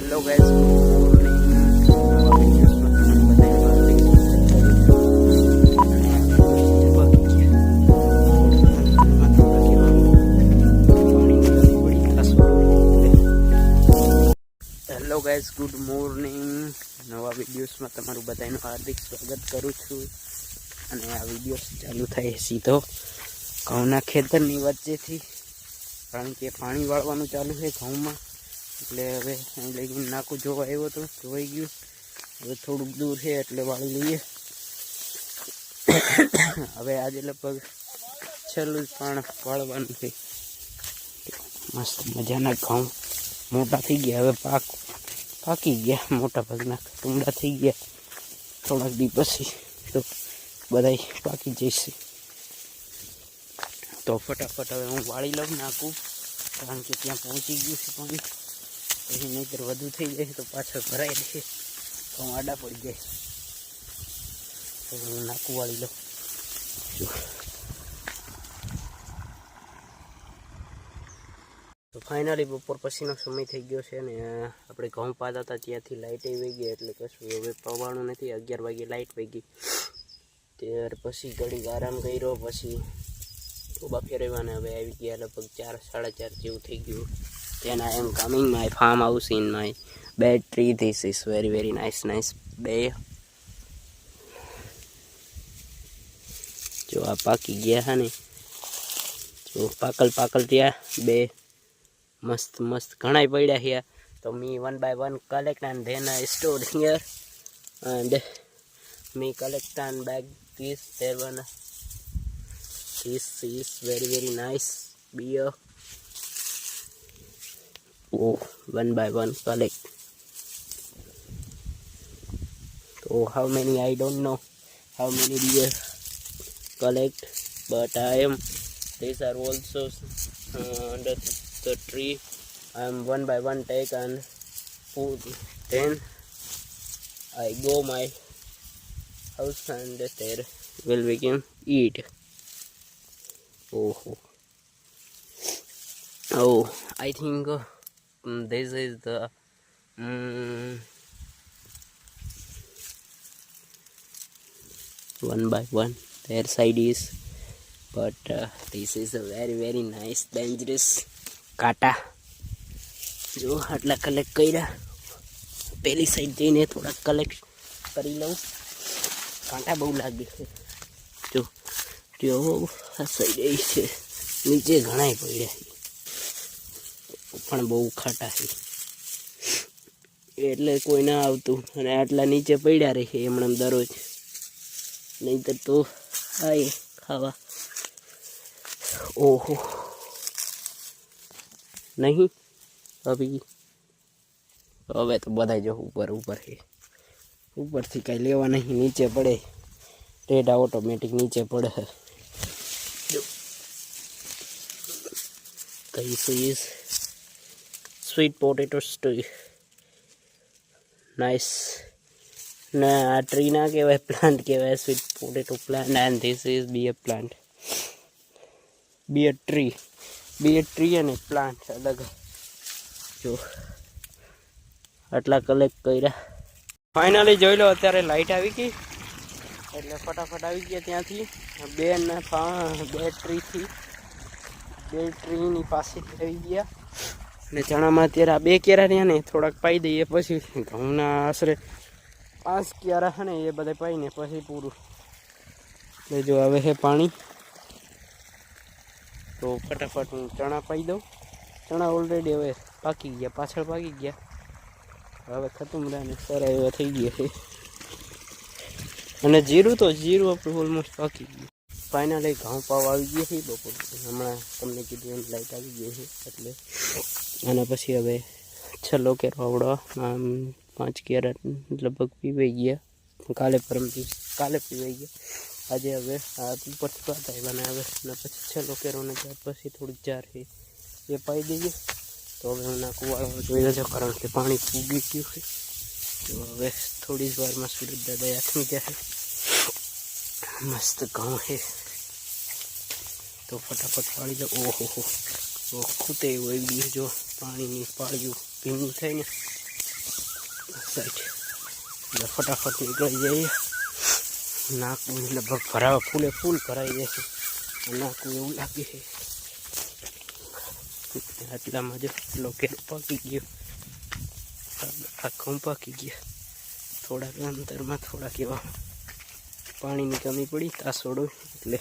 Hello morning hello guys good morning નવા વિડીયોસમાં તમારું બધાનું હાર્દિક સ્વાગત કરું છું. અને આ વીડિયો ચાલુ થાય સીધો ઘઉંના ખેતરની વચ્ચેથી, કારણ કે પાણી વાળવાનું ચાલુ છે ઘઉંમાં. એટલે હવે અહીં ગયું, નાકું જોવા આવ્યો હતો જોવાઈ ગયું. હવે થોડુંક દૂર છે એટલે વાળી લઈએ. હવે આજે લગભગ છેલ્લું જ પણ વાળવાનું છે. મસ્ત મજાના ઘઉં મોટા થઈ ગયા, હવે પાક પાકી ગયા, મોટા ભાગના ટુંડા થઈ ગયા. થોડાક દી પછી તો બધા પાકી જઈશ. તો ફટાફટ હવે હું વાળી લઉં નાખું, કારણ કે ત્યાં પહોંચી ગયું છે પાણી. પછી નહીંતર વધુ થઈ જાય તો પાછળ ભરાઈ દે તો આડા પડી જાય. તો હું નાકું વાળી લઉં. તો ફાઇનલી બપોર પછીનો સમય થઈ ગયો છે ને, આપણે ઘઉં પાતા હતા ત્યાંથી લાઇટ આવી ગઈ એટલે કશું હવે પવાણું નથી, અગિયાર વાગે લાઇટ વહી ત્યાર પછી ઘડીક આરામ કર્યો, પછી ઊભા ફેરવાના હવે આવી ગયા લગભગ ચાર, સાડા ચાર જેવું થઈ ગયું. Then I am coming my farmhouse in my bed tree this is very very nice nice બે જો આ પાકી ગયા હા ને જો પાકલ પાકલ રહ્યા બે મસ્ત મસ્ત ઘણા પડ્યા here તો me one by one collect and then I stored here and me collect and bag this there one this is very very nice beer oh one by one collect. So how many i don't know. How many beer collect? But i am these are also uh, under the tree. I am one by one take and put then i go my house and there will begin eat. Oh. Oh i think uh, this is the um, one by one their side is but uh, this is a very very nice dangerous કાંટા જો આટલા collect કર્યા પેલી side જઈને થોડાક collect કરી લઉં કાંટા બહુ લાગે છે જો જો આ સાઈડ છે નીચે ઘણાય પડ્યા પણ બહુ ખાટા છે. એટલે કોઈ ના આવતું અને આટલા નીચે પડ્યા રહે એમણે દરરોજ. નહીતર તો આય ખાવા. ઓહો. નહીં? અભી? હવે તો બધા જો ઉપર ઉપર છે. ઉપરથી કાંઈ લેવા નહીં, નીચે પડે. રેડા ઓટોમેટિક નીચે પડે. જો. This sweet potato stew. Nice. ના આ ટ્રી ના કહેવાય પ્લાન્ટ કહેવાય sweet potato plant and this is beer plant beer tree beer tree અને પ્લાન્ટ અલગ. જો. આટલા કલેક્ટ કર્યા. ફાઇનલી જોઈ લો અત્યારે લાઇટ આવી ગઈ. એટલે ફટાફટ આવી ગયા ત્યાંથી. બે ને બે ટ્રીની પાસે આવી ગયા. અને ચણામાં અત્યારે આ બે કેરા રહ્યા ને, થોડાક પાઈ દઈએ પછી. ઘઉંના આશરે પાંચ કેરા છે ને, એ બધા પાઈને પછી પૂરું. એટલે આવે છે પાણી. તો ફટાફટ હું ચણા પાઈ દઉં. ચણા ઓલરેડી હવે પાકી ગયા, પાછળ પાકી ગયા. હવે ખતુમડા ને સારા એવા થઈ ગયા છે. અને જીરું તો, જીરું આપણું ઓલમોસ્ટ પાકી ગયું. ફાઇનલી ઘઉં પાવ આવી ગયા છે બપોર હમણાં તમને કીધું એમ લાઈટ આવી ગઈ છે એટલે આના પછી હવે છેલ્લો કેરો આવડો આમ પાંચ કેરેટ લગભગ પીવાઈ ગયા કાલે પરમ દિવસ કાલે પીવાઈ ગયા આજે હવે આ ઉપરથી પાત આવ્યા હવે અને પછી છેલ્લો કેરો ને ત્યાર પછી થોડીક જાર છે એ પાઈ દઈએ તો હવે હું નાખું વાળવા જોઈ લેજો કારણ કે પાણી ફૂગી ગયું છે તો હવે થોડી જ વારમાં સુરત દાદા આથમી જશે મસ્ત ઘઉં છે તો ફટાફટ પાડી દો ઓહો હો ખૂતે એવું આવી ગયું જો પાણીની પાળ્યું ભીનું થાય ને સાઈડ એટલે ફટાફટ નીકળી જઈએ નાકું લગભગ ભરાવા ફૂલે ફૂલ ભરાઈ જશે નાકું એવું લાગે છે આટલામાં જો લોકેટ પાકી ગયો આ ઘઉં પાકી ગયા થોડાક અંતરમાં થોડાક એવા પાણીની કમી પડી તાસોડો એટલે